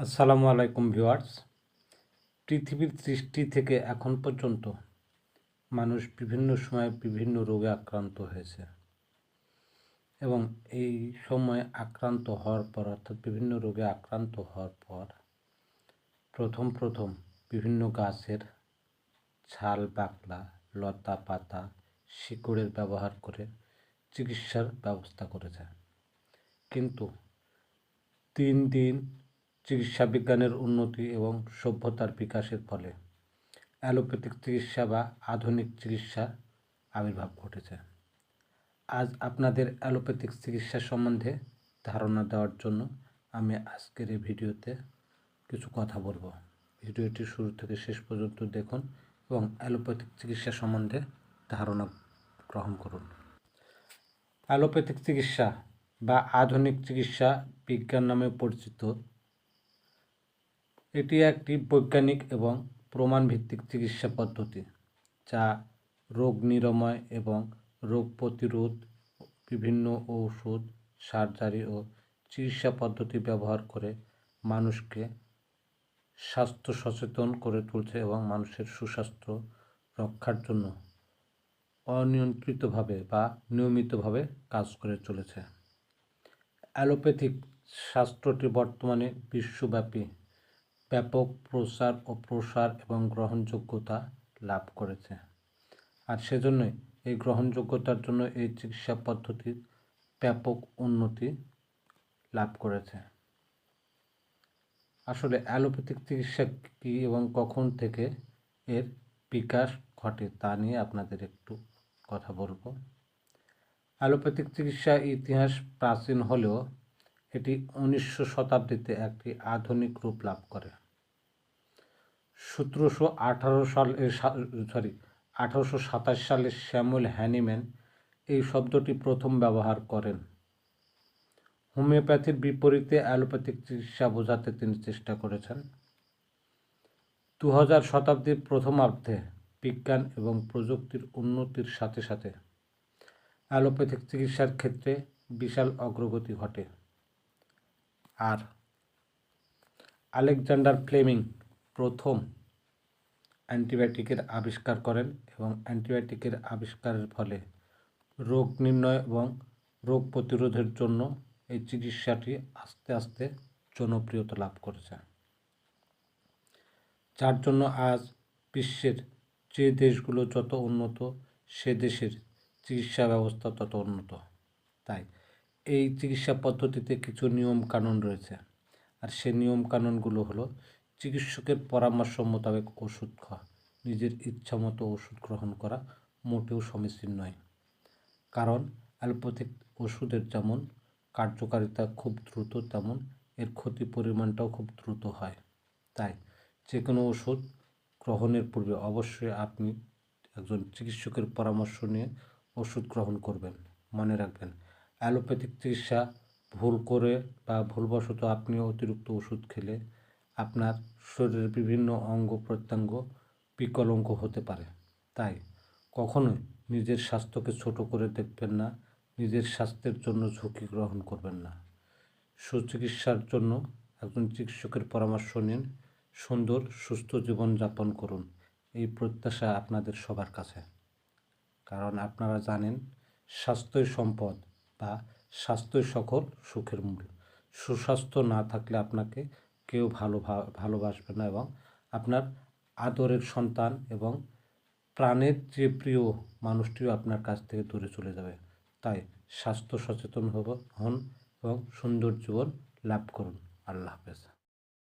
আসসালামু আলাইকুম ভিউয়ার্স। পৃথিবীর সৃষ্টি থেকে এখন পর্যন্ত মানুষ বিভিন্ন সময় বিভিন্ন রোগে আক্রান্ত হয়েছে এবং এই সময় আক্রান্ত হওয়ার পর, অর্থাৎ বিভিন্ন রোগে আক্রান্ত হওয়ার পর প্রথম প্রথম বিভিন্ন গাছের ছাল, বাকলা, লতা পাতা, শিকড়ের ব্যবহার করে চিকিৎসার ব্যবস্থা করেছে। কিন্তু তিন দিন চিকিৎসা বিজ্ঞানের উন্নতি এবং সভ্যতার বিকাশের ফলে অ্যালোপ্যাথিক চিকিৎসা বা আধুনিক চিকিৎসার আবির্ভাব ঘটেছে। আজ আপনাদের অ্যালোপ্যাথিক চিকিৎসা সম্বন্ধে ধারণা দেওয়ার জন্য আমি আজকের এই ভিডিওতে কিছু কথা বলব। ভিডিওটি শুরু থেকে শেষ পর্যন্ত দেখুন এবং অ্যালোপ্যাথিক চিকিৎসা সম্বন্ধে ধারণা গ্রহণ করুন। অ্যালোপ্যাথিক চিকিৎসা বা আধুনিক চিকিৎসা বিজ্ঞান নামে পরিচিত এটি একটি বৈজ্ঞানিক এবং প্রমাণভিত্তিক চিকিৎসা পদ্ধতি যা রোগ নিরাময় এবং রোগ প্রতিরোধ, বিভিন্ন ঔষধ, সার্জারি ও চিকিৎসা পদ্ধতি ব্যবহার করে মানুষকে স্বাস্থ্য সচেতন করে তুলছে এবং মানুষের সুস্বাস্থ্য রক্ষার জন্য অনিয়ন্ত্রিতভাবে বা নিয়মিতভাবে কাজ করে চলেছে। অ্যালোপ্যাথিক শাস্ত্রটি বর্তমানে বিশ্বব্যাপী ব্যাপক প্রসার ও প্রসার এবং গ্রহণযোগ্যতা লাভ করেছে। আর সেজন্যই এই গ্রহণযোগ্যতার জন্য এই চিকিৎসা পদ্ধতির ব্যাপক উন্নতি লাভ করেছে। আসলে অ্যালোপ্যাথিক চিকিৎসা কী এবং কখন থেকে এর বিকাশ ঘটে তা নিয়ে আপনাদের একটু কথা বলব। অ্যালোপ্যাথিক চিকিৎসা ইতিহাস প্রাচীন হলেও এটি উনিশশো শতাব্দীতে একটি আধুনিক রূপ লাভ করে। সতেরোশো আঠারো সাল সরি আঠারোশো সাতাশ সালে শ্যামুল হ্যানিম্যান এই শব্দটি প্রথম ব্যবহার করেন। হোমিওপ্যাথির বিপরীতে অ্যালোপ্যাথিক চিকিৎসা বোঝাতে তিনি চেষ্টা করেছেন। দু হাজার শতাব্দীর প্রথমার্ধে বিজ্ঞান এবং প্রযুক্তির উন্নতির সাথে সাথে অ্যালোপ্যাথিক চিকিৎসার ক্ষেত্রে বিশাল অগ্রগতি ঘটে। আর আলেকজান্ডার ফ্লেমিং প্রথম অ্যান্টিবায়োটিকের আবিষ্কার করেন এবং অ্যান্টিবায়োটিকের আবিষ্কারের ফলে রোগ নির্ণয় এবং রোগ প্রতিরোধের জন্য এই চিকিৎসাটি আস্তে আস্তে জনপ্রিয়তা লাভ করেছে। যার জন্য আজ বিশ্বের যে দেশগুলো যত উন্নত, সে দেশের চিকিৎসা ব্যবস্থা তত উন্নত। তাই এই চিকিৎসা পদ্ধতিতে কিছু নিয়ম কানুন রয়েছে। আর সে নিয়ম কানুনগুলো হলো, চিকিৎসকের পরামর্শ মোতাবেক ওষুধ খাওয়া, নিজের ইচ্ছা মতো ওষুধ গ্রহণ করা মোটেও সমীচীন নয়। কারণ, অ্যালোপ্যাথিক ওষুধের যেমন কার্যকারিতা খুব দ্রুত, তেমন এর ক্ষতি পরিমাণটাও খুব দ্রুত হয়। তাই যে কোনো ওষুধ গ্রহণের পূর্বে অবশ্যই আপনি একজন চিকিৎসকের পরামর্শ নিয়ে ওষুধ গ্রহণ করবেন। মনে রাখবেন অ্যালোপ্যাথিক চিকিৎসা ভুল করে বা ভুলবশত আপনি অতিরিক্ত ওষুধ খেলে আপনার শরীরের বিভিন্ন অঙ্গ প্রত্যঙ্গ বিকলঙ্গ হতে পারে। তাই কখনোই নিজের স্বাস্থ্যকে ছোট করে দেখবেন না, নিজের স্বাস্থ্যের জন্য ঝুঁকি গ্রহণ করবেন না। সুচিকিৎসার জন্য একজন চিকিৎসকের পরামর্শ নিন, সুন্দর, সুস্থ জীবনযাপন করুন। এই প্রত্যাশা আপনাদের সবার কাছে। কারণ আপনারা জানেন, স্বাস্থ্যই সম্পদ। বা স্বাস্থ্যই সকল সুখের মূল। সুস্বাস্থ্য না থাকলে আপনাকে কেউ ভালো ভালোবাসবে না এবং আপনার আদরের সন্তান এবং প্রাণের যে প্রিয় মানুষটিও আপনার কাছ থেকে দূরে চলে যাবে। তাই স্বাস্থ্য সচেতন হব, হন এবং সুন্দর জীবন লাভ করুন। আল্লাহ হাফেজ।